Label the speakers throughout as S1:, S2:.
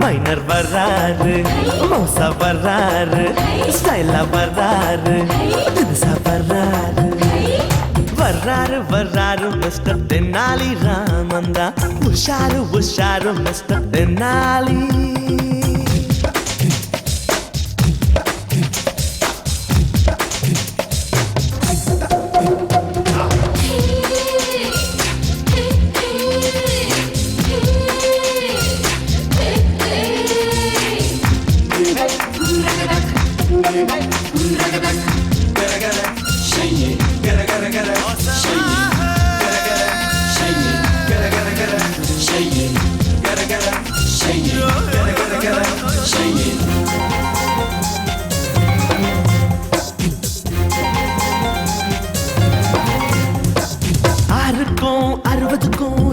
S1: Minor வர்றாரு மோசா வர்றாரு ஸ்டைலா வர்றாரு தினுசா வர்றாரு வர்றாரு வர்றாரு மிஸ்டர் தென்னாலி ராமந்தா உஷாரு உஷாரு மிஸ்டர் தென்னாலி.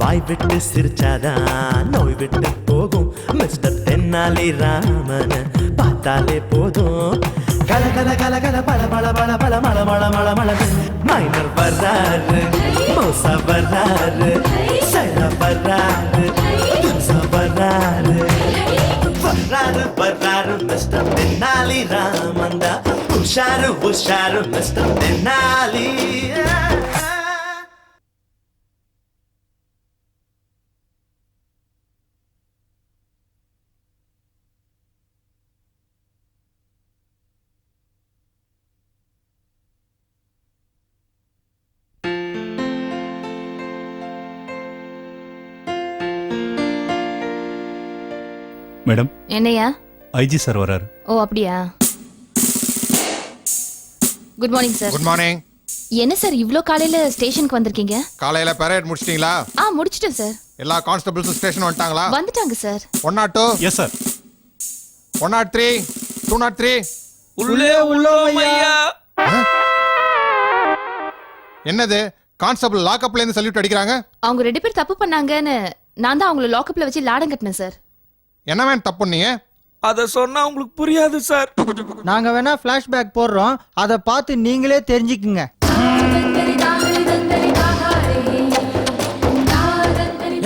S1: வாய் விட்டு சிரிச்சாதான் நோய் விட்டு போகும். மிஸ்டர் தென்னாலி ராமன பார்த்தாலே போதும். கல கல கல கல பல பல பல பல மல மல மல மல மைனர் வர்றாரு மோசா வர்றாரு சைலா வர்றாரு துர்சா வர்றாரு. வர்றாரு வர்றாரு மிஸ்டர் தென்னாலி ராமந்தா உஷாரு உஷாரு மிஸ்டர் தென்னாலி.
S2: மேடம்.
S3: என்னையா?
S2: ஐஜி சார் வராரு.
S3: ஓ அப்படியா? Good morning sir
S4: good morning
S3: என்ன சார் இவ்ளோ காலையில ஸ்டேஷனுக்கு வந்திருக்கீங்க?
S4: காலையில பெரேட் முடிச்சிட்டீங்களா?
S3: ஆ முடிச்சிட்டேன் சார்
S4: எல்லா கான்ஸ்டபிள்ஸும் ஸ்டேஷன் வந்துட்டாங்களா?
S3: வந்துட்டாங்க sir
S4: one nought two
S2: yes sir
S4: one nought three two nought three
S5: உள்ளே உள்ளோம் ஐயா.
S4: என்னது? கான்ஸ்டபிள் லாக்அப்ல இருந்து சல்யூட் அடிக்கிறாங்க?
S3: அவங்க ரெண்டு பேர் தப்பு பண்ணாங்கன்னு நான் தான் அவங்கள லாக்அப்ல வச்சு லாடம் கட்டினேன் சார்
S4: என்ன வேன் தப்பு பண்ணீங்க
S5: அத சொன்னா உங்களுக்கு புரியாது சார்
S6: நாங்க வேணா பிளாஷ்பேக் போடுறோம். அதை பார்த்து நீங்களே தெரிஞ்சுக்குங்க.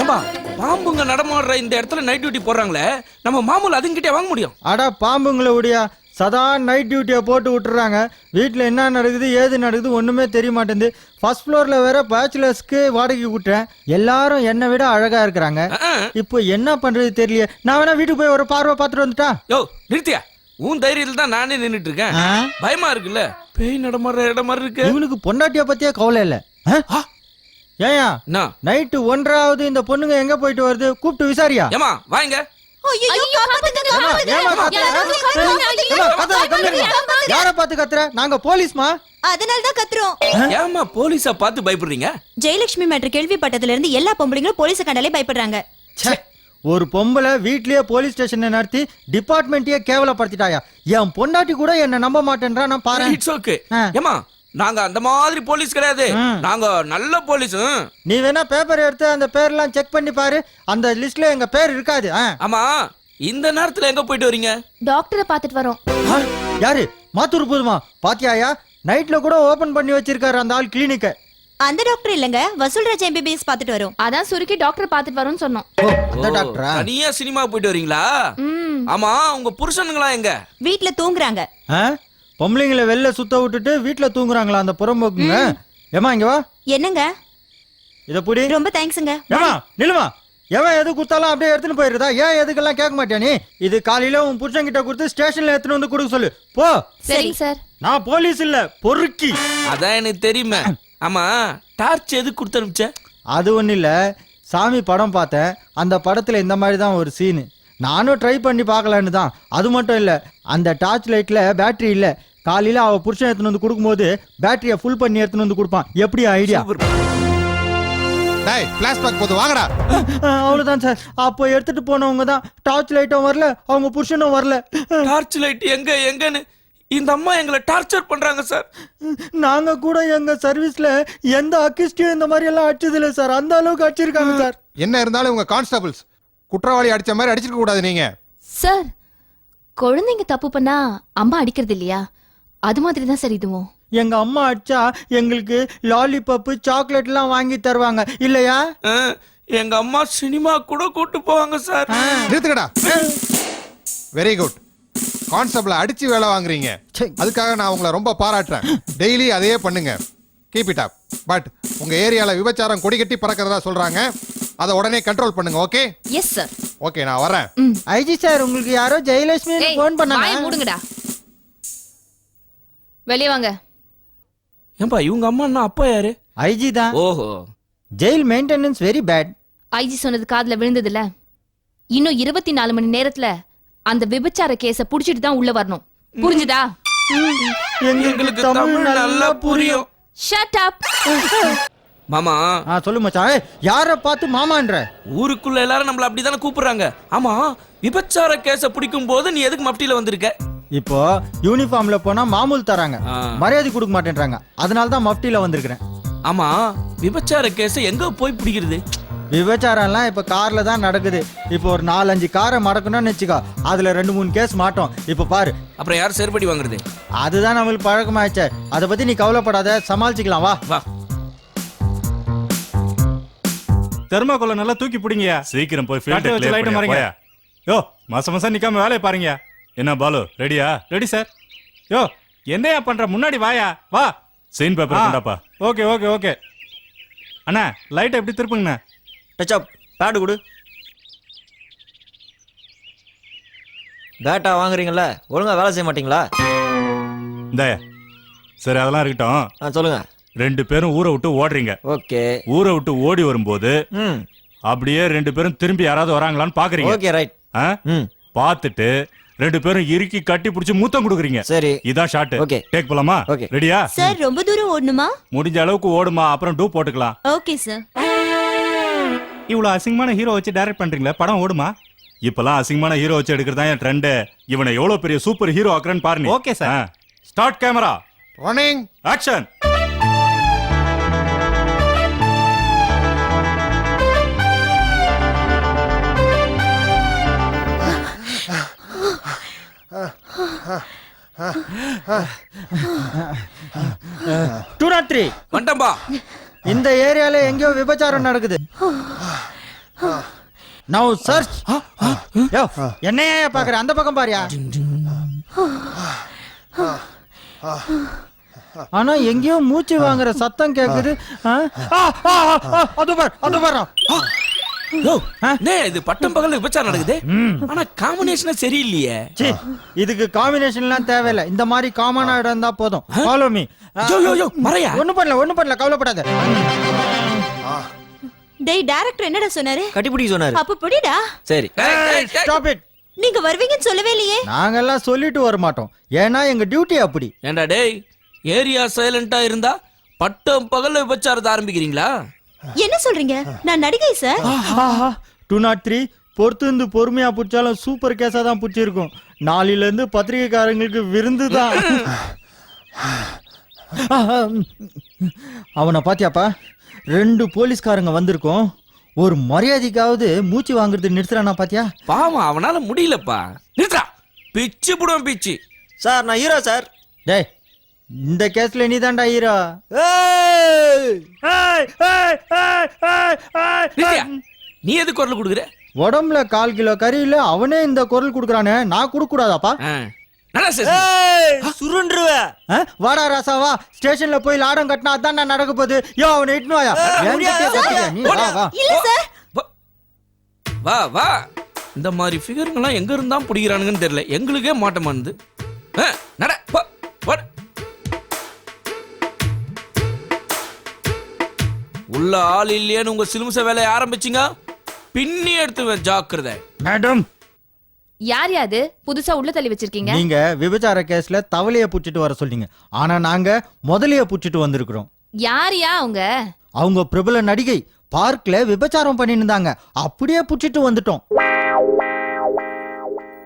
S5: ஏம்பா பாம்புங்க நடமாடுற இந்த இடத்துல நைட் டியூட்டி போடுறாங்களே நம்ம மாமூல் அதுங்கிட்டே வாங்க முடியும்.
S6: அட பாம்புங்களை உடைய. சதா நைட் டியூட்டியை போட்டு விட்டுறாங்க. வீட்டில் என்ன நடக்குது ஏது நடக்குது ஒன்றுமே தெரிய மாட்டேங்குது ஃபர்ஸ்ட் ஃப்ளோரில் வேற பேச்சுலர்ஸ்க்கு வாடகை விட்டுறேன். எல்லாரும் என்னை விட அழகா இருக்கிறாங்க. இப்போ என்ன பண்றது தெரியல நான் வேணா வீட்டுக்கு போய் ஒரு பார்வை பார்த்துட்டு வந்துட்டா?
S5: யோ நிறுத்தியா? உன் தைரியத்துல தான் நானே நின்னுட்டு இருக்கேன்? பயமா இருக்குல்ல? பேய் நடமாடுற இடம் மாதிரி இருக்கு.
S6: இவனுக்கு பொண்டாட்டிய பத்தியே கவலை இல்லை? ஏயா நைட்டு ஒன்றாவது இந்த பொண்ணுங்க எங்க போயிட்டு வருது? கூப்பிட்டு விசாரியா?
S5: ஏமா வாங்க.
S6: யார பார்த்து கத்துற நாங்க போலீஸ்மா.
S7: அதனால தான் கத்துறோம்.
S5: ஏமா போலீஸா பார்த்து பயப்படுறீங்க?
S7: ஜெயலட்சுமி மேட்டர் கேள்விப்பட்டதுல இருந்து எல்லா பொம்பளைங்களும் போலீஸ கண்டாலே பயப்படுறாங்க.
S6: ச்சே, ஒரு பொம்பளை வீட்லயே போலீஸ் ஸ்டேஷனை நடத்தி டிபார்ட்மெண்ட்டையே கேவலப்படுத்திட்டாயா? என் பொண்டாட்டி கூட என்ன நம்ப மாட்டேன்றா நான் பாரு
S5: இட்ஸ் ஓகே. ஏமா நாங்க அந்த மாதிரி போலீஸ் கிடையாது. நாங்க நல்ல போலீஸ்.
S6: நீ வேணா பேப்பர் எடுத்து அந்த பேர்லாம் செக் பண்ணி பாரு. அந்த லிஸ்ட்ல எங்க பேர் இருக்காது.
S5: ஆமா இந்த நேரத்துல எங்க போயிட்டு வரீங்க?
S3: டாக்டரை பார்த்துட்டு வரோம்.
S6: யாரு? மாத்தூர் போதுமா? பாத்தியாயா? நைட்ல கூட ஓபன் பண்ணி வச்சிருக்காரு அந்த ஆள் கிளினிக்க
S7: அந்த டாக்டர் இல்லங்க. வசூல்ராஜ் எம்பிபிஎஸ் பார்த்துட்டு வரோம்.
S3: அதான் சுருக்கி டாக்டரை பார்த்துட்டு வரோம்னு சொன்னோம்.
S6: அந்த டாக்டரா
S5: தனியா சினிமா போயிட்டு வரீங்களா? ஆமா உங்க புருஷனுங்களா எங்க?
S7: வீட்ல தூங்குறாங்க?
S6: பொம்பளைங்களை வெளில சுத்த விட்டுட்டு வீட்ல தூங்குறாங்களா அந்த புறம்போக்குங்க? ஏமா இங்க வா.
S7: என்னங்க?
S6: இத புடி.
S7: ரொம்ப தேங்க்ஸுங்க
S6: ஏமா நில்லுமா. எவன் எது கொடுத்தாலும் அப்படியே எடுத்துன்னு போயிருதா ஏன் எதுக்கெல்லாம் கேட்க மாட்டியா நீ? இது காலையில உன் புருஷன் கிட்ட கொடுத்து ஸ்டேஷன்ல எடுத்துன்னு வந்து கொடுக்க சொல்லு. போ.
S3: சரிங்க சார்.
S6: நான் போலீஸ் இல்ல பொறுக்கி.
S5: அதான் எனக்கு தெரியுமே. ஆமா டார்ச் எது கொடுத்து அனுப்பிச்ச?
S6: அது ஒன்றும் இல்லை. சாமி படம் பார்த்தேன். அந்த படத்தில் இந்த மாதிரி தான் ஒரு சீனு. நானும் ட்ரை பண்ணி பார்க்கலான்னு தான். அது மட்டும் இல்லை அந்த டார்ச் லைட்டில் பேட்டரி இல்லை. காலையில் அவள் புருஷன் எடுத்துன்னு வந்து கொடுக்கும்போது பேட்டரியை ஃபுல் பண்ணி எடுத்துன்னு வந்து கொடுப்பான். எப்படி ஐடியா
S4: டேய் பிளாஷ்பேக் போது வாங்கடா.
S6: அவ்வளோதான் சார். அப்போ எடுத்துட்டு போனவங்க தான் டார்ச் லைட்டும் வரல அவங்க புருஷனும் வரல.
S5: டார்ச் லைட் எங்க எங்கன்னு? இந்த அம்மா எங்களை டார்ச்சர் பண்றாங்க சார்.
S6: நாங்கள் கூட எங்கள் சர்வீஸில் எந்த அக்கிஸ்டியும் இந்த மாதிரி எல்லாம் அடிச்சது இல்லை சார். அந்த அளவுக்கு அடிச்சிருக்காங்க சார்.
S4: என்ன இருந்தாலும் உங்க கான்ஸ்டபிள்ஸ் குற்றவாளி அடிச்ச மாதிரி அடிச்சிருக்க கூடாது நீங்க.
S3: சார் குழந்தைங்க தப்பு பண்ணா அம்மா அடிக்கிறது இல்லையா? அது மாதிரி தான் சார் இதுவும்.
S6: எங்க அம்மா அடிச்சா எங்களுக்கு லாலிபப்பு சாக்லேட்லாம் வாங்கி தருவாங்க. இல்லையா?
S5: ஆ, எங்க அம்மா சினிமா கூட கூட்டு போவாங்க சார்
S4: நிறுத்துக்கடா வெரி குட் கான்ஸ்டபிள அடிச்சு வேலை வாங்குறீங்க.
S6: ச்சே.
S4: அதுக்காக நான் உங்களை ரொம்ப பாராட்டுறேன். டெய்லி அதையே பண்ணுங்க. கீப் இட் அப் பட் உங்க ஏரியால விபச்சாரம் கொடி கட்டி பறக்கிறதா சொல்றாங்க. அதை உடனே கண்ட்ரோல் பண்ணுங்க ஓகே
S3: எஸ் சார்
S4: ஓகே நான் வரேன்.
S6: ஐஜி சார் உங்களுக்கு யாரோ ஜெயலட்சுமி ஃபோன்
S3: வாயை
S6: பண்ணாங்க
S3: மூடுங்கடா. வெளியே வாங்க.
S5: ஏன்பா இவங்க அம்மா என்ன அப்பா யாரு?
S6: ஐஜி தான்.
S5: ஓஹோ.
S6: Jail maintenance very bad
S3: IG சொன்னது காதுல விழுந்ததுல. இன்னும் இருபத்தி நாலு மணி நேரத்துல அந்த விபச்சார கேஸ புடிச்சிட்டு தான் உள்ள வரணும். புரிஞ்சுதா?
S5: எங்களுக்கு தமிழ் நல்லா புரியும்.
S3: ஷட் அப்
S5: மாமா.
S6: ஆ சொல்லு மச்சான் யார பார்த்து மாமான்ற?
S5: ஊருக்குள்ள எல்லாரும் நம்மள அப்படிதானே கூப்பிடுறாங்க. ஆமா விபச்சார கேஸ பிடிக்கும் போது நீ எதுக்கு மப்டியில வந்திருக்க?
S6: இப்போ யூனிஃபார்ம்ல போனா மாமூல் தராங்க. மரியாதை கொடுக்க மாட்டேன்றாங்க. அதனால தான் மஃப்டில வந்திருக்கிறேன்.
S5: ஆமா விபச்சார கேஸ எங்க போய் பிடிக்கிறது?
S6: விபச்சாரம்லாம் இப்ப கார்ல தான் நடக்குது. இப்போ ஒரு நாலஞ்சு காரை மடக்கணும்னு வச்சுக்கோ. அதுல ரெண்டு மூணு கேஸ் மாட்டோம். இப்போ பாரு.
S5: அப்புறம் யார் செருப்படி வாங்குறது?
S6: அதுதான் நம்மளுக்கு பழக்கமாயிடுச்சே. அதை பத்தி நீ கவலைப்படாத. சமாளிச்சுக்கலாம். வா.
S5: வா.
S2: தெர்மாக்கோல நல்லா தூக்கி பிடிங்கயா
S8: சீக்கிரம் போய் ஃபீல்ட்
S2: வச்சு
S8: கிளியர்
S2: லைட் மாறுங்க. யோ மாசம் மாசம் நிக்காம வேலையை பாருங்க.
S8: என்ன பாலு ரெடியா
S2: ரெடி சார் யோ என்னையா பண்ற? முன்னாடி வாயா வா.
S8: Scene paper. கொண்டாப்பா.
S2: Okay okay okay. அண்ணா லைட்டை எப்படி திருப்புங்கண்ணா?
S9: டச் அப் பேடு கொடு. பேட்டா வாங்குறீங்கல்ல? ஒழுங்கா வேலை செய்ய மாட்டீங்களா?
S8: இந்தாயா. சரி அதெல்லாம் இருக்கட்டும்.
S9: ஆ சொல்லுங்க.
S8: ரெண்டு பேரும் ஊரை விட்டு ஓடுறீங்க.
S9: ஓகே.
S8: ஊரை விட்டு ஓடி வரும்போது
S9: ம்.
S8: அப்படியே ரெண்டு பேரும் திரும்பி யாராவது வராங்களான்னு பாக்குறீங்க.
S9: ஓகே ரைட்
S8: ஆ?
S9: ம்.
S8: பார்த்துட்டு ரெண்டு பேரும் இறுக்கி கட்டி பிடிச்சி மூத்தம் கொடுக்குறீங்க.
S9: சரி.
S8: இதான் ஷாட்
S9: Okay.
S8: டேக் போலாமா?
S9: Okay.
S8: ரெடியா
S7: சார் ரொம்ப தூரம் ஓடணுமா?
S8: முடிஞ்ச அளவுக்கு ஓடுமா? அப்புறம் டூ போட்டுக்கலாம்.
S7: ஓகே சார்
S2: இவ்வளவு அசிங்கமான ஹீரோ வச்சு டைரக்ட் பண்றீங்களா படம் ஓடுமா?
S8: இப்பெல்லாம் அசிங்கமான ஹீரோ வச்சு எடுக்கிறது தான் என் ட்ரெண்ட் இவனை எவ்வளவு பெரிய சூப்பர் ஹீரோ ஆக்குறேன்னு பாருங்க
S2: Okay, sir.
S8: Start camera
S4: running
S8: action
S6: two nought three
S5: வந்துட்டம்பா
S6: இந்த ஏரியால எங்கேயோ விபச்சாரம் நடக்குது நவ் சர்ச் யோ என்னையா பாக்குற அந்த பக்கம் பாரியா ஆனா எங்கேயோ மூச்சு வாங்குற சத்தம் கேக்குது அது பாரு அது பாரு
S5: இது பட்டம் பகல்ல விபச்சாரம் நடக்குது. ஆனா காம்பினேஷனே சரியில்லையே.
S6: சீ, இதுக்கு காம்பினேஷன்லாம் தேவையில்லை. இந்த மாதிரி காமனா இடம் இருந்தா போதும். Follow me
S5: yo yo yo மறையா?
S6: ஒண்ணும் பண்ணல ஒண்ணும் பண்ணல கவலைப்படாத.
S7: டேய் டைரக்டர் என்னடா சொன்னாரு?
S9: கட்டி பிடிக்க சொன்னாரு.
S7: அப்ப புடிடா?
S9: சரி.
S6: ஸ்டாப் இட்
S7: நீங்க வருவீங்கன்னு சொல்லவே இல்லையே.
S6: நாங்கெல்லாம் சொல்லிட்டு வர மாட்டோம். ஏன்னா எங்க டியூட்டி அப்படி.
S5: ஏண்டா டேய் ஏரியா சைலண்டா இருந்தா பட்டம் பகல்ல விபச்சாரத்தை ஆரம்பிக்கிறீங்களா?
S7: என்ன சொல்றீங்க? நான் நடிகை சார்.
S6: டூ நாட் த்ரீ பொறுத்து இருந்து பொறுமையா பிடிச்சாலும் சூப்பர் கேஸா தான் பிடிச்சிருக்கும். நாளையில இருந்து பத்திரிகைக்காரங்களுக்கு விருந்து தான். அவனை பாத்தியாப்பா? ரெண்டு போலீஸ்காரங்க வந்திருக்கோம். ஒரு மரியாதைக்காவது மூச்சு வாங்குறது நிறுத்துறானா பாத்தியா?
S5: பாவம் அவனால முடியலப்பா. நிறுத்தா பிச்சு புடுவேன் பிச்சு.
S9: சார் நான் ஹீரோ சார்.
S6: டேய் இந்த கேஸ்ல நீ தான்டா ஹீரோ?
S5: நீ எது குரல் கொடுக்குற?
S6: உடம்புல கால் கிலோ கறி இல்ல அவனே இந்த குரல் கொடுக்குறானே நான் கொடுக்க கூடாதாப்பா
S9: சுருண்டுருவ?
S6: வாடா ராசாவா ஸ்டேஷன்ல போய் லாடம் கட்டினா அதான் நான் நடக்க போகுது. யோ அவனை இட்டுனு வாயா. வா வா.
S7: இல்ல சார்.
S5: வா. வா வா. இந்த மாதிரி ஃபிகருங்கெல்லாம் எங்க இருந்தா பிடிக்கிறானுங்கன்னு தெரியல. எங்களுக்கே மாட்டமானது. நட உள்ள ஆள் இல்லையேன்னு உங்க சிலுமிச வேலையை ஆரம்பிச்சிங்க. பின்னி எடுத்துவேன் ஜாக்கிரதை.
S6: மேடம்.
S3: யார் யாது? புதுசா உள்ள தள்ளி வச்சிருக்கீங்க.
S6: நீங்க விபச்சார கேஸ்ல தவளைய புடிச்சிட்டு வர சொல்றீங்க. ஆனா நாங்க முதலைய புடிச்சிட்டு வந்திருக்கிறோம்.
S3: யார் யா அவங்க?
S6: அவங்க பிரபல நடிகை பார்க்ல விபச்சாரம் பண்ணிட்டு இருந்தாங்க அப்படியே புடிச்சிட்டு வந்துட்டோம்.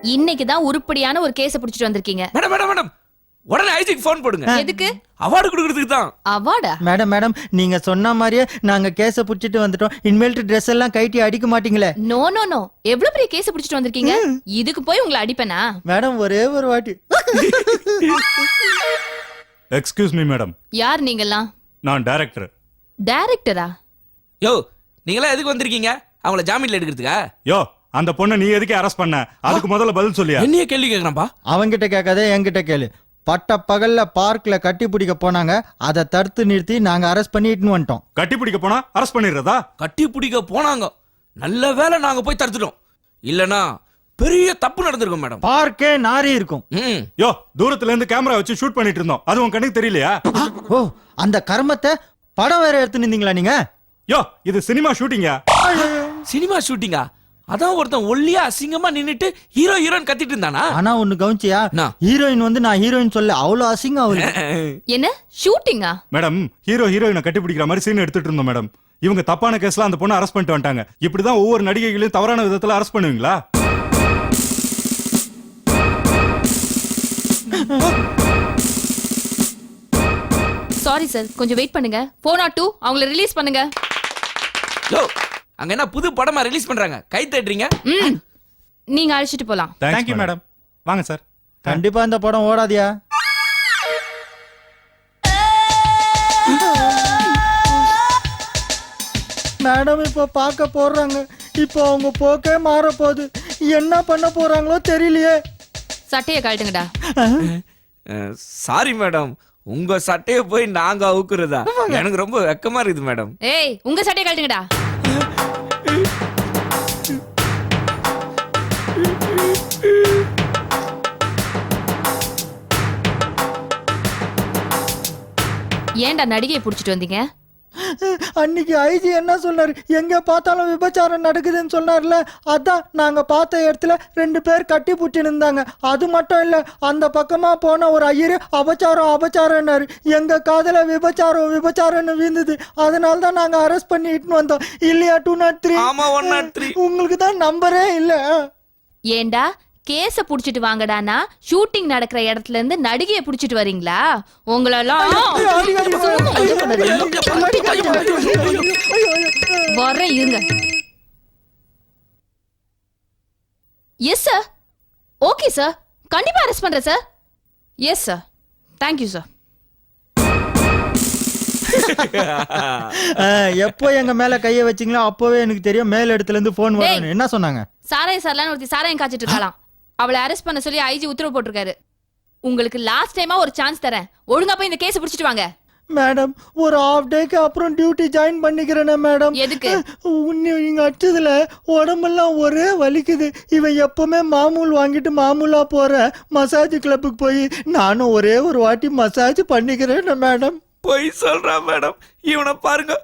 S3: இன்னைக்கு தான் உருப்படியான ஒரு கேஸ புடிச்சிட்டு வந்திருக்கீங்க.
S5: Madam madam madam. உடனே ஐஜிக்கு ஃபோன் போடுங்க.
S3: எதுக்கு?
S5: அவார்டு கொடுக்கறதுக்கு தான்.
S3: அவார்டா
S6: மேடம் மேடம் நீங்க சொன்ன மாதிரியே நாங்க கேஸ புடிச்சிட்டு வந்துட்டோம். இனிமேல்ட்டு ட்ரெஸ் எல்லாம் கைட்டி அடிக்க மாட்டீங்களே?
S3: நோ நோ நோ எவ்வளவு பெரிய கேஸ் புடிச்சிட்டு வந்திருக்கீங்க? இதுக்கு போய் உங்களை அடிப்பேனா?
S6: மேடம் ஒரே ஒரு வாட்டி.
S8: எக்ஸ்கியூஸ் மீ மேடம்
S3: யார் நீங்கெல்லாம்?
S8: நான் டைரக்டர்
S3: டைரக்டரா
S5: யோ நீங்களாம் எதுக்கு வந்திருக்கீங்க? அவங்கள ஜாமீன்ல எடுக்கிறதுக்கா?
S8: யோ அந்த பொண்ணை நீ எதுக்கு அரெஸ்ட் பண்ண? அதுக்கு முதல்ல பதில் சொல்லியா?
S5: என்னைய கேள்வி கேக்குறான்பா
S6: அவங்கிட்ட கேட்காத என்கிட்ட கேளு. பட்ட பகல்ல பார்க்ல கட்டி பிடிக்க போனாங்க. அதை தடுத்து நிறுத்தி நாங்க அரெஸ்ட் பண்ணிட்டு வந்துட்டோம்.
S8: கட்டி பிடிக்க போனா அரெஸ்ட் பண்ணிடுறதா?
S5: கட்டி பிடிக்க போனாங்க. நல்ல வேளை நாங்க போய் தடுத்துட்டோம். இல்லனா பெரிய தப்பு நடந்திருக்கும் மேடம்.
S6: பார்க்கே நாரி இருக்கும்.
S5: ம்.
S8: யோ தூரத்துல இருந்து கேமரா வச்சு ஷூட் பண்ணிட்டு இருந்தோம். அது உன் கண்ணுக்கு தெரியலையா?
S6: ஓ அந்த கர்மத்தை படம் வேற எடுத்து நின்றீங்களா நீங்க?
S8: யோ இது சினிமா ஷூட்டிங்கா
S5: சினிமா ஷூட்டிங்கா அதான் ஒருத்தன் ஒல்லியா அசிங்கமா நின்னுட்டு ஹீரோ ஹீரோன்னு கத்திட்டு இருந்தானா?
S6: ஆனா ஒண்ணு கவனிச்சியா? ஹீரோயின் வந்து நான் ஹீரோயின் சொல்ல அவ்வளவு அசிங்கம் அவரு
S3: என்ன? ஷூட்டிங்கா
S8: மேடம் ஹீரோ ஹீரோயினை கட்டி பிடிக்கிற மாதிரி சீன் எடுத்துட்டு இருந்தோம் மேடம். இவங்க தப்பான கேஸ்ல அந்த பொண்ணை அரெஸ்ட் பண்ணிட்டு வந்துட்டாங்க. இப்படிதான் ஒவ்வொரு நடிகைகளையும் தவறான விதத்துல அரெஸ்ட் பண்ணுவீங்களா?
S3: சாரி சார் கொஞ்சம் வெயிட் பண்ணுங்க. போன் டூ அவங்கள ரிலீஸ் பண்ணுங்க.
S5: அங்க என்ன புது படமா ரிலீஸ் பண்றாங்க? கை தட்டுறீங்க?
S3: ம். நீங்க அழைச்சிட்டு போலாம்.
S8: தேங்க்யூ மேடம் வாங்க சார்
S6: கண்டிப்பா இந்த படம் ஓடாதியா? மேடம் இப்போ பார்க்க போடுறாங்க இப்போ அவங்க போக்கே மாற போகுது. என்ன பண்ண போறாங்களோ தெரியலையே.
S3: சட்டையை கழட்டுங்கடா.
S5: சாரி மேடம் உங்க சட்டையை போய் நாங்க அவுக்குறதா? எனக்கு ரொம்ப வெக்கமா இருக்குது மேடம்
S3: ஏய் உங்க சட்டையை கழட்டுங்கடா. ஏன்டா நடிகையை பிடிச்சிட்டு வந்தீங்க?
S6: அன்னைக்கு ஐஜி என்ன சொன்னாரு? எங்க பார்த்தாலும் விபச்சாரம் நடக்குதுன்னு சொன்னார்ல. அதான் நாங்க பார்த்த இடத்துல ரெண்டு பேர் கட்டி புடிச்சு இருந்தாங்க அது மட்டும் இல்ல அந்த பக்கமா போன ஒரு ஐயரு அபச்சாரம் அபச்சாரம்னாரு. எங்க காதுல விபச்சாரம் விபச்சாரம்னு வீழ்ந்தது அதனால தான் நாங்க அரெஸ்ட் பண்ணி இட்டுன்னு வந்தோம். இல்லையா டூ நாட் த்ரீ
S5: ஆமா ஒன் நாட் த்ரீ
S6: உங்களுக்கு தான் நம்பரே இல்ல.
S3: ஏன்டா கேஸ புடிச்சிட்டு வாங்கடானா ஷூட்டிங் நடக்கிற இடத்துல இருந்து நடிகையை புடிச்சிட்டு வரீங்களா உங்களெல்லாம் வரேன் இருங்க எஸ் சார் ஓகே சார் கண்டிப்பா அரெஸ்ட் பண்றேன் sir yes sir thank you sir
S6: எப்போ எங்க மேல கைய வச்சீங்களோ அப்பவே எனக்கு தெரியும் மேல் இடத்துல இருந்து போன் வரணும் என்ன சொன்னாங்க
S3: சாராயம் சார்லாம் ஒருத்தி சாராயம் காய்ச்சிட்டு இருக்கலாம் அவளை அரெஸ்ட் பண்ண சொல்லி ஐஜி உத்தரவு போட்டிருக்காரு. உங்களுக்கு லாஸ்ட் டைமா ஒரு சான்ஸ் தரேன். ஒழுங்கா போய் இந்த கேஸ் புடிச்சிட்டு வாங்க.
S6: மேடம் ஒரு ஹாஃப் டேக்கு அப்புறம் டியூட்டி ஜாயின் பண்ணிக்கிறேனே மேடம்
S3: எதுக்கு?
S6: உன்னை நீங்க அடிச்சதுல உடம்பெல்லாம் ஒரே வலிக்குது. இவன் எப்பவுமே மாமூல் வாங்கிட்டு மாமூலா போற மசாஜ் கிளப்புக்கு போய் நானும் ஒரே ஒரு வாட்டி மசாஜ் பண்ணிக்கிறேன் மேடம்
S5: பொய் சொல்றான் மேடம் இவனை பாருங்க.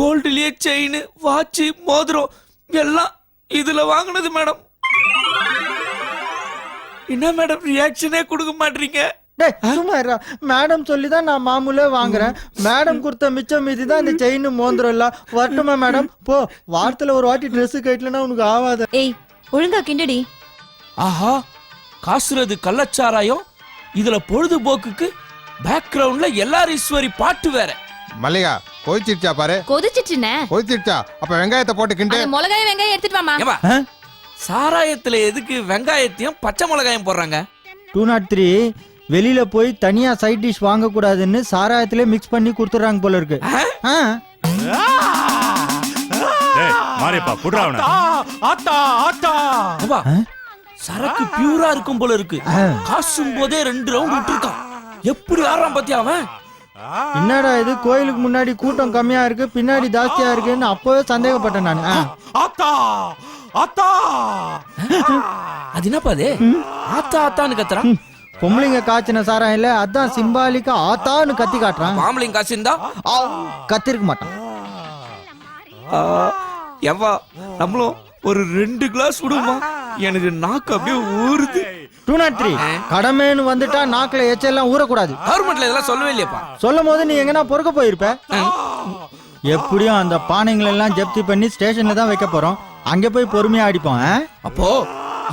S5: கோல்டுலயே செயின் வாட்ச் மோதிரம் எல்லாம் இதுல வாங்குனது மேடம் என்ன மேடம் ரியாக்ஷனே கொடுக்க மாட்டீங்க?
S6: டேய் சும்மா இருடா. மேடம் சொல்லி தான் நான் மாமூலே வாங்குறேன். மேடம் கொடுத்த மிச்சம் மீதி தான் இந்த செயின் மோந்திரம் இல்ல வரட்டுமா மேடம் போ. வாரத்துல ஒரு வாட்டி Dress கட்டலன்னா உனக்கு ஆகாத
S7: ஏய் ஒழுங்கா கிண்டடி.
S5: ஆஹா காசுறது கள்ளச்சாராயம் இதுல பொழுதுபோக்குக்கு பேக்ரவுண்ட்ல எல்லாரும் ஈஸ்வரி பாட்டு வேற.
S4: மல்லிகா கொதிச்சிருச்சா பாரு?
S3: கொதிச்சிட்டுனே?
S4: கொதிச்சிருச்சா? அப்ப வெங்காயத்தை போட்டு கிண்டு.
S3: அந்த மிளகாய் வெங்காயம் எடுத்துட்டு வாமா
S5: சாராயத்துல எதுக்கு வெங்காயத்தையும் பச்சை மிளகாயும் போடுறாங்க?
S6: டூ நாட் த்ரீ வெளியில போய் தனியா சைட் டிஷ் வாங்கக்கூடாதுன்னு சாராயத்திலே மிக்ஸ் பண்ணி கொடுத்துறாங்க போல இருக்கு. ஆ.
S8: டேய் மாரியப்பா புடுறா அவனை.
S2: ஆத்தா ஆத்தா
S5: ஏம்பா, சரக்கு பியூரா இருக்கும் போல இருக்கு. காசும் போதே ரெண்டு ரவுண்ட் விட்டுருக்கான் எப்படி ஆடுறான் பாத்தியா அவன்?
S6: என்னடா இது கோயிலுக்கு முன்னாடி கூட்டம் கம்மியா இருக்கு பின்னாடி ஜாஸ்தியா இருக்குன்னு அப்பவே சந்தேகப்பட்டேன் நான். ஆ.
S2: ஆத்தா. ஆத்தா!
S5: அது என்னப்பா அது? ஆத்தா ஆத்தான்னு கத்துறான்
S6: பொம்பளைங்க காய்ச்சின சாராயம் இல்ல அதான் சிம்பாலிக்கா ஆத்தான்னு கத்தி காட்டுறான்
S5: மாம்பளையும் காசு இருந்தா
S6: கத்திருக்க மாட்டான்.
S5: எவ்வா நம்மளும் ஒரு ரெண்டு கிளாஸ் விடுமா எனக்கு நாக்கு அப்படியே ஊறுது.
S6: டூ நாட் த்ரீ கடமைன்னு வந்துட்டா நாக்குல எச்செல்லாம் ஊறக்கூடாது.
S5: கவர்மெண்ட்ல இதெல்லாம் சொல்லவே இல்லையாப்பா.
S6: சொல்லும் போது நீ எங்கன்னா பொறுக்க போயிருப்ப? எப்படியும் அந்த பானைங்களை எல்லாம் ஜப்தி பண்ணி ஸ்டேஷன்ல தான் வைக்க போறோம். அங்க போய் பொறுமையா அடிப்போம்?
S5: அப்போ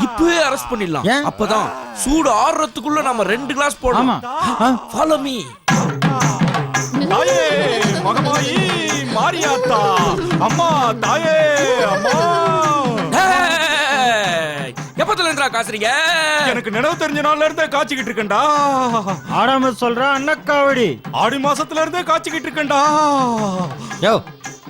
S5: இப்பவே அரெஸ்ட் பண்ணிடலாம்.
S6: ஏன்?
S5: அப்பதான் சூடு ஆறுறதுக்குள்ள நம்ம ரெண்டு கிளாஸ்
S6: ஆ,
S5: ஃபாலோ மீ
S2: தாயே மகமாயி மாரியாத்தா அம்மா தாயே அம்மா.
S5: எப்பத்துல இருந்தா காசுறீங்க?
S8: எனக்கு நினைவு தெரிஞ்ச நாள்ல இருந்தே காய்ச்சிக்கிட்டு இருக்கேன்டா.
S6: ஆடாம சொல்ற அன்னக்காவடி.
S8: ஆடி மாசத்துல இருந்தே காய்ச்சிக்கிட்டு இருக்கேன்டா.
S6: யோ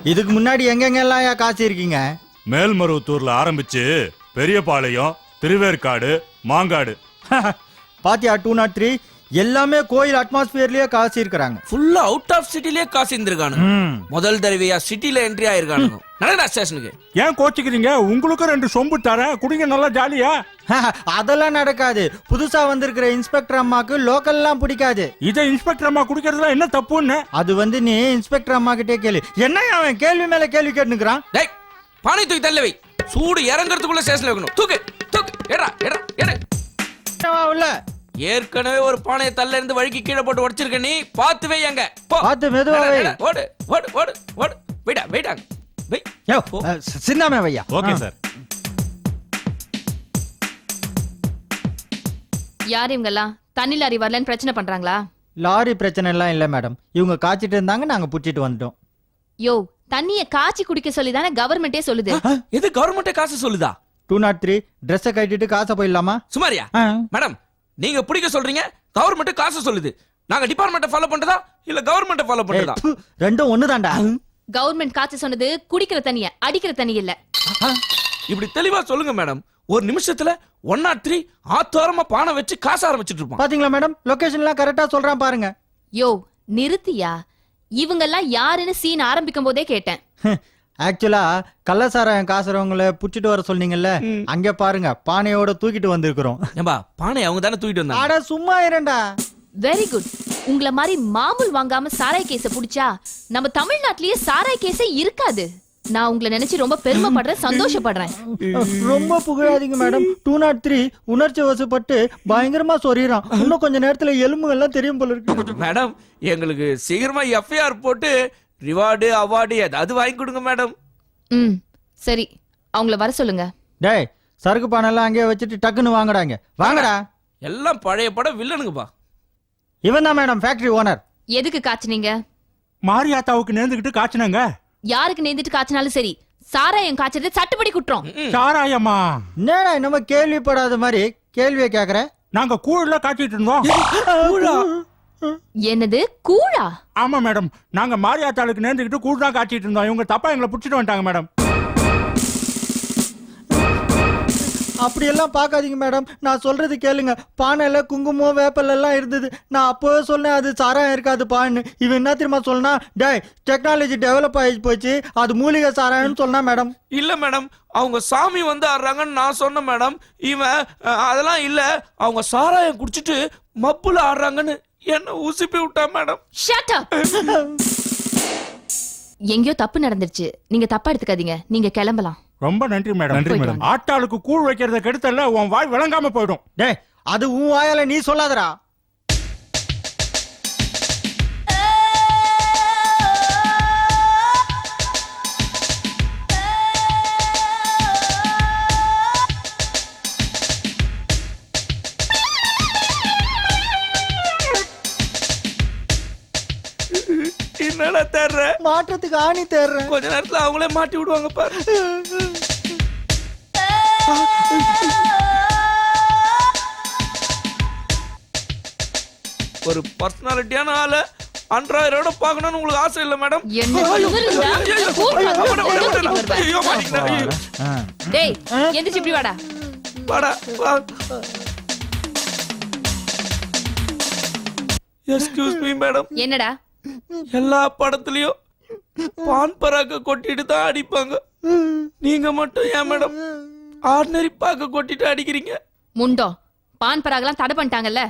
S6: இதுக்கு முன்னாடி எங்கெங்கெல்லாம் ஏன் காய்ச்சி இருக்கீங்க
S8: மேல்மருவத்தூர்ல ஆரம்பிச்சு பெரியபாளையம் திருவேற்காடு மாங்காடு.
S6: பாத்தியா டூ நாட் த்ரீ எல்லாமே கோயில் அட்மாஸ்பியர்லயே காய்ச்சி இருக்கிறாங்க.
S5: ஃபுல்லா அவுட் ஆஃப் சிட்டிலே காசு இருந்திருக்கானுங்க. முதல் தடவையா சிட்டில என்ட்ரி ஆயிருக்கானுங்க. நடடா ஸ்டேஷனுக்கு
S8: ஏன் கோச்சிக்கிறீங்க? உங்களுக்கும் ரெண்டு சொம்பு தரேன் குடிங்க நல்லா ஜாலியா?
S6: அதெல்லாம் நடக்காது. புதுசா வந்திருக்கிற இன்ஸ்பெக்டர் அம்மாக்கு லோக்கல்லாம் பிடிக்காது.
S8: இதை இன்ஸ்பெக்டர் அம்மா குடிக்கிறதுல என்ன தப்புன்னு?
S6: அது வந்து நீ இன்ஸ்பெக்டர் அம்மா கிட்டே கேளு. என்ன அவன் கேள்வி மேல கேள்வி கேட்டுக்கிறான்
S5: டேய் பானை தூக்கி தள்ள வை. சூடு இறங்குறதுக்குள்ள ஸ்டேஷன்ல வைக்கணும். தூக்கு தூக்கு. எடா எடா எடு
S6: உள்ள
S5: ஏற்கனவே ஒரு பானையை தள்ள இருந்து வழுக்கி கீழே போட்டு உடைச்சிருக்க நீ பார்த்து வை அங்க.
S6: பார்த்து மெதுவா வை.
S5: ஓடு ஓடு ஓடு ஓடு. வெயிடா வெயிடா வெய்
S6: யோ, சின்னாமே வையா
S8: ஓகே. சார்.
S3: யார் இவங்கெல்லாம்? தண்ணி லாரி வரலன்னு பிரச்சனை பண்றாங்களா?
S6: லாரி பிரச்சனை எல்லாம் இல்ல மேடம். இவங்க காய்ச்சிட்டு இருந்தாங்க நாங்க புடிச்சிட்டு வந்துட்டோம்.
S3: யோ தண்ணிய காய்ச்சி குடிக்க சொல்லி தானே கவர்மெண்டே சொல்லுது?
S5: எது கவர்மெண்ட் காசு சொல்லுதா?
S6: டூ நாட் த்ரீ ட்ரெஸ்ஸை கட்டிட்டு காசை போயிடலாமா?
S5: சுமாரியா?
S6: ஆ.
S5: மேடம் நீங்க பிடிக்க சொல்றீங்க கவர்மெண்ட் காசு சொல்லுது. நாங்க டிபார்ட்மெண்ட்டை ஃபாலோ பண்றதா இல்ல கவர்மெண்ட்டை ஃபாலோ
S6: ஏய்,
S5: பண்றதா?
S6: ப்பு, ரெண்டும் ஒண்ணுதான்டா.
S3: கவர்மெண்ட் காய்ச்ச சொன்னது குடிக்கிற தண்ணிய அடிக்கிற தண்ணி இல்ல.
S5: இப்படி தெளிவா சொல்லுங்க மேடம். ஒரு நிமிஷத்துல ஒன் நாட் த்ரீ ஆத்தோரமா பானை வச்சு காசு ஆரம்பிச்சிட்டு இருப்பான்.
S6: பாத்தீங்களா மேடம்? லொகேஷன்லாம் கரெக்டா சொல்றான் பாருங்க.
S3: யோ நிறுத்தியா? இவங்கெல்லாம் யாருன்னு சீன் ஆரம்பிக்கும் போதே கேட்டேன்.
S6: ஆக்சுவலா கள்ளசாராயம் காசுறவங்கள புடிச்சிட்டு வர சொன்னீங்கல்ல அங்க பாருங்க பானையோட தூக்கிட்டு வந்திருக்கிறோம்.
S5: ஏம்பா பானை அவங்க தானே தூக்கிட்டு வந்தாங்க.
S6: ஆடா சும்மா இரண்டா
S3: வெரி குட் உங்கள மாதிரி மாமூல் வாங்காம சாராய் கேஸ புடிச்சா நம்ம தமிழ்நாட்டிலேயே சாராய் கேஸே இருக்காது. நான் உங்களை நினைச்சு ரொம்ப பெருமைப்படுறேன் சந்தோஷப்படுறேன்.
S6: ரொம்ப புகழாதீங்க மேடம் டூ நாட் த்ரீ உணர்ச்சி வசப்பட்டு பயங்கரமா சொறிறான் இன்னும் கொஞ்ச நேரத்துல எலும்பு எல்லாம் தெரியும் போல இருக்கு.
S5: மேடம் எங்களுக்கு சீக்கிரமா எஃப்ஐஆர் போட்டு ரிவார்டு அவார்டு ஏதாவது வாங்கி கொடுங்க மேடம்
S3: ம் சரி. அவங்கள வர சொல்லுங்க.
S6: டேய் சரக்கு பானை எல்லாம் அங்கேயே வச்சுட்டு டக்குன்னு வாங்கடாங்க. வாங்கடா.
S5: எல்லாம் பழைய படம் வில்லனுங்கப்பா.
S6: இவன் தான் மேடம் ஃபேக்டரி ஓனர்
S3: எதுக்கு காய்ச்சினீங்க
S8: மாரியாத்தாவுக்கு நேர்ந்துகிட்டு காய்ச்சினாங்க
S3: யாருக்கு நேர்ந்துட்டு காய்ச்சினாலும் சரி சாராயம் காய்ச்சது சட்டுப்படி குற்றம்.
S8: சாராயம்மா
S6: என்னடா நம்ம கேள்விப்படாத மாதிரி கேள்வியை கேக்குற?
S8: நாங்க கூழ்ல காய்ச்சிட்டு இருந்தோம்.
S3: என்னது கூழா?
S8: ஆமா மேடம். நாங்க மாரியாத்தாளுக்கு நேர்ந்துகிட்டு கூழ் தான் காய்ச்சிட்டு இருந்தோம். இவங்க தப்பா எங்களை புடிச்சிட்டு வந்துட்டாங்க மேடம்.
S6: அப்படியெல்லாம் பார்க்காதீங்க மேடம் நான் சொல்றது கேளுங்க. பானையில குங்குமம் வேப்பல் எல்லாம் இருந்தது. நான் அப்போவே சொன்னேன் அது சாராயம் இருக்காது பான்னு. இவன் என்ன தெரியுமா சொன்னா டேய் டெக்னாலஜி டெவலப் ஆகி போச்சு. அது மூலிகை சாராயம்னு சொன்னா மேடம்
S5: இல்ல மேடம் அவங்க சாமி வந்து ஆடுறாங்கன்னு நான் சொன்னேன் மேடம் இவன் அஹ், அதெல்லாம் இல்ல. அவங்க சாராயம் குடிச்சிட்டு மப்புல ஆடுறாங்கன்னு என்ன உசுப்பி விட்டான் மேடம்
S3: ஷட் அப் எங்கேயோ தப்பு நடந்துருச்சு. நீங்க தப்பா எடுத்துக்காதீங்க. நீங்க கிளம்பலாம்.
S8: ரொம்ப நன்றி மேடம்.
S3: நன்றி மேடம்.
S8: ஆட்டாளுக்கு கூழ் வைக்கிறத கெடுத்தல உன் வாய் விளங்காம போயிடும்.
S6: டே அது உன் வாயால நீ சொல்லாதடா. என்னடா தேர்ற மாற்றத்துக்கு ஆணி தேர்றேன்
S5: கொஞ்ச நேரத்துல அவங்களே மாட்டி விடுவாங்க பாரு. ஒரு பர்சனாலிட்டியான ஆளு அன்றாயிரோட பார்க்கணும்னு உங்களுக்கு ஆசை இல்ல மேடம்.
S3: டேய் எந்திரிச்சு இப்படி வாடா
S5: வாடா. எக்ஸ்கியூஸ் மீ மேடம்
S3: என்னடா
S5: எல்லா படத்துலயும் பான் பராக்க கொட்டிட்டு தான் அடிப்பாங்க நீங்க மட்டும் ஏன் மேடம் ஆர்டினரி பாக்க கொட்டிட்டு அடிக்கிறீங்க?
S3: முண்டோ பான் பராகலாம் தடை பண்ணிட்டாங்கல்ல?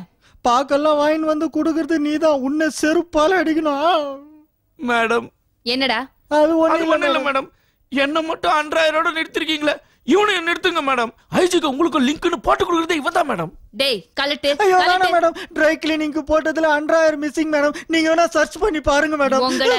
S6: பாக்கெல்லாம் வாங்கின்னு வந்து கொடுக்கறது நீதான். உன்னை செருப்பால அடிக்கணும்.
S5: மேடம்.
S6: அது
S3: என்னடா?
S5: அது
S6: ஒண்ணு
S5: ஒண்ணும் இல்ல மேடம். என்ன மட்டும் அன்றாயிரோட நிறுத்திருக்கீங்களே? இவனையும் நிறுத்துங்க மேடம். ஐஜிக்கு உங்களுக்கு லிங்க்னு போட்டு கொடுக்கறது இவன் தான் மேடம்.
S3: டேய் கலட்டு
S6: ஐயோ
S3: கலட்டு.
S6: வேணாம் மேடம். ட்ரை கிளீனிங்க்கு போட்டதுல அண்ட்ராயர் மிஸ்ஸிங் மேடம். நீங்க வேணா சர்ச் பண்ணி பாருங்க மேடம்.
S3: உங்களை